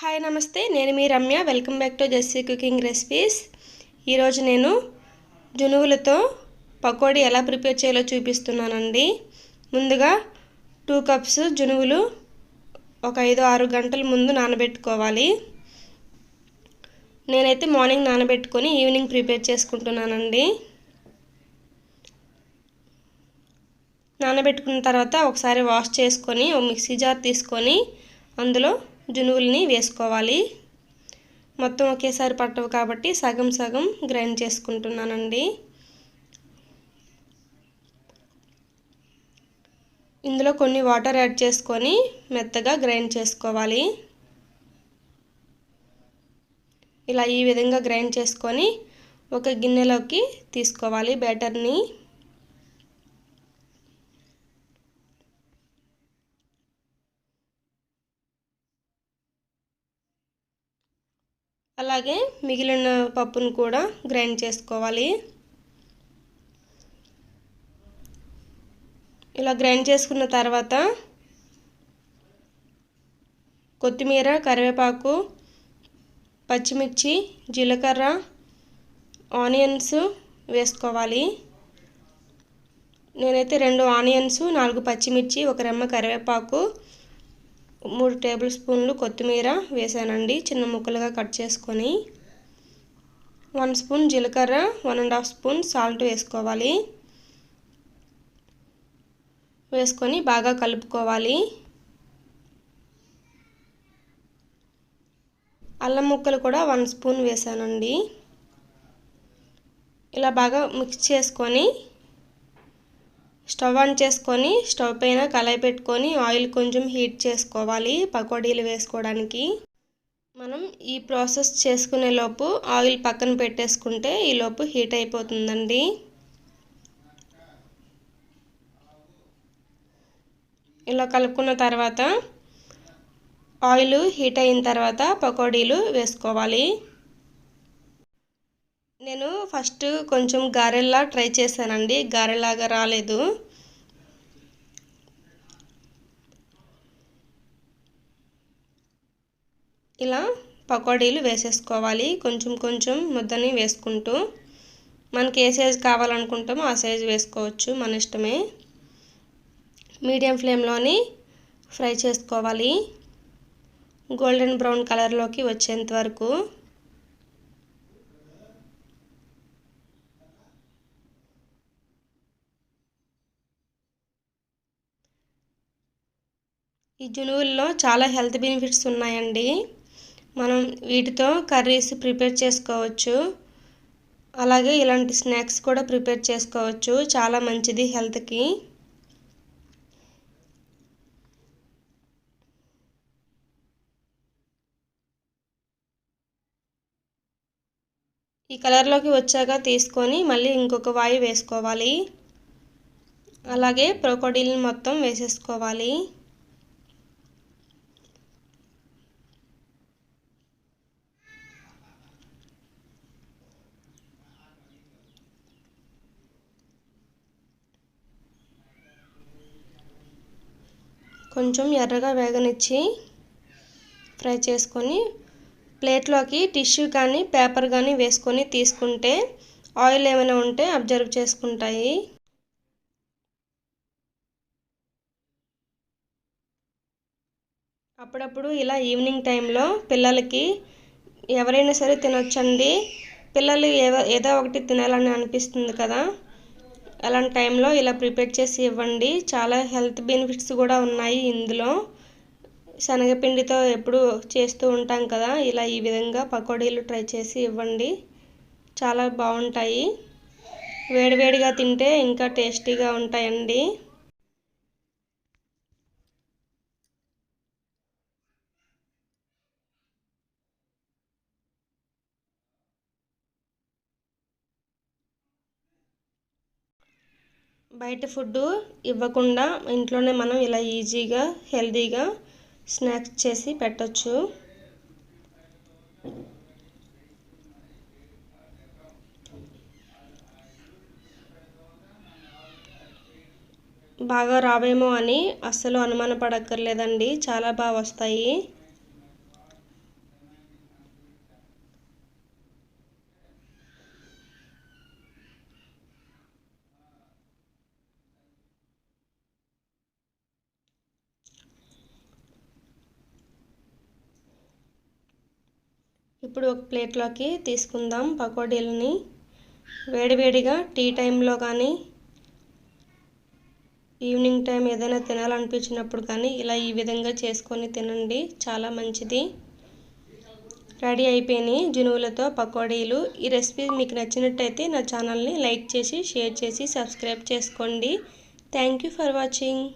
Hi నమస్తే. నేను మీ Ramya. Welcome back to Jessie cooking recipes ఈరోజు నేను జునువులతో పకోడీ ఎలా ప్రిపేర్ చేయాలో చూపిస్తున్నానండి. ముందుగా టూ కప్స్ జునువులు ఒక ఐదు ఆరు గంటల ముందు నానబెట్టుకోవాలి. నేనైతే మార్నింగ్ నానబెట్టుకొని ఈవినింగ్ ప్రిపేర్ చేసుకుంటున్నానండి. నానబెట్టుకున్న తర్వాత ఒకసారి వాష్ చేసుకొని ఒక మిక్సీ జార్ తీసుకొని అందులో జునువుల్ని వేసుకోవాలి. మొత్తం ఒకేసారి పట్టవు కాబట్టి సగం సగం గ్రైండ్ చేసుకుంటున్నానండి. ఇందులో కొన్ని వాటర్ యాడ్ చేసుకొని మెత్తగా గ్రైండ్ చేసుకోవాలి. ఇలా ఈ విధంగా గ్రైండ్ చేసుకొని ఒక గిన్నెలోకి తీసుకోవాలి బ్యాటర్ని. అలాగే మిగిలిన పప్పును కూడా గ్రైండ్ చేసుకోవాలి. ఇలా గ్రైండ్ చేసుకున్న తర్వాత కొత్తిమీర కరివేపాకు పచ్చిమిర్చి జీలకర్ర ఆనియన్స్ వేసుకోవాలి. నేనైతే రెండు ఆనియన్స్ నాలుగు పచ్చిమిర్చి ఒక రెమ్మ కరివేపాకు మూడు టేబుల్ స్పూన్లు కొత్తిమీర వేసానండి. చిన్న ముక్కలుగా కట్ చేసుకొని వన్ స్పూన్ జీలకర్ర one and half spoon salt వేసుకోవాలి. వేసుకొని బాగా కలుపుకోవాలి. అల్లం ముక్కలు కూడా వన్ స్పూన్ వేసానండి. ఇలా బాగా మిక్స్ చేసుకొని స్టవ్ ఆన్ చేసుకొని స్టవ్ పైన కళాయి పెట్టుకొని ఆయిల్ కొంచెం హీట్ చేసుకోవాలి పకోడీలు వేసుకోవడానికి. మనం ఈ ప్రాసెస్ చేసుకునే లోపు ఆయిల్ పక్కన పెట్టేసుకుంటే ఈ లోపు హీట్ అయిపోతుందండి. ఇలా కలుపుకున్న తర్వాత ఆయిల్ హీట్ అయిన తర్వాత పకోడీలు వేసుకోవాలి. నేను ఫస్ట్ కొంచెం గారెల్లా ట్రై చేశానండి. గారెలాగా రాలేదు. ఇలా పకోడీలు వేసేసుకోవాలి. కొంచెం కొంచెం ముద్దని వేసుకుంటూ. మనకి ఏ సైజు కావాలనుకుంటామో ఆ సైజు వేసుకోవచ్చు మన ఇష్టమే. మీడియం ఫ్లేమ్లోని ఫ్రై చేసుకోవాలి. గోల్డెన్ బ్రౌన్ కలర్లోకి వచ్చేంత వరకు. ఈ జునువుల్లో చాలా హెల్త్ బెనిఫిట్స్ ఉన్నాయండి. మనం వీటితో కర్రీస్ ప్రిపేర్ చేసుకోవచ్చు. అలాగే ఇలాంటి స్నాక్స్ కూడా ప్రిపేర్ చేసుకోవచ్చు. చాలా మంచిది హెల్త్కి. ఈ కలర్లోకి వచ్చాక తీసుకొని మళ్ళీ ఇంకొక వాయి వేసుకోవాలి. అలాగే బ్రోకోడీలను మొత్తం వేసేసుకోవాలి. కొంచెం ఎర్రగా వేగనిచ్చి ఫ్రై చేసుకొని ప్లేట్లోకి టిష్యూ కానీ పేపర్ కానీ వేసుకొని తీసుకుంటే ఆయిల్ ఏమైనా ఉంటే అబ్జర్వ్ చేసుకుంటాయి. అప్పుడప్పుడు ఇలా ఈవినింగ్ టైంలో పిల్లలకి ఎవరైనా సరే తినొచ్చండి. పిల్లలు ఏదో ఒకటి తినాలని అనిపిస్తుంది కదా. అలాంటి టైంలో ఇలా ప్రిపేర్ చేసి ఇవ్వండి. చాలా హెల్త్ బెనిఫిట్స్ కూడా ఉన్నాయి ఇందులో. శనగపిండితో ఎప్పుడు చేస్తూ ఉంటాం కదా. ఇలా ఈ విధంగా పకోడీలు ట్రై చేసి ఇవ్వండి. చాలా బాగుంటాయి. వేడివేడిగా తింటే ఇంకా టేస్టీగా ఉంటాయండి. బయట ఫుడ్ ఇవ్వకుండా ఇంట్లోనే మనం ఇలా ఈజీగా హెల్తీగా స్నాక్స్ చేసి పెట్టచ్చు. బాగా రావేమో అని అస్సలు అనుమానపడక్కర్లేదండి. చాలా బాగా వస్తాయి. ఇప్పుడు ఒక ప్లేట్లోకి తీసుకుందాం పకోడీలని. వేడివేడిగా టీ టైంలో కానీ ఈవినింగ్ టైం ఏదైనా తినాలనిపించినప్పుడు కానీ ఇలా ఈ విధంగా చేసుకొని తినండి. చాలా మంచిది. రెడీ అయిపోయినాయి జునువులతో పకోడీలు. ఈ రెసిపీ మీకు నచ్చినట్టయితే నా ఛానల్ని లైక్ చేసి షేర్ చేసి సబ్స్క్రైబ్ చేసుకోండి. Thank you for watching.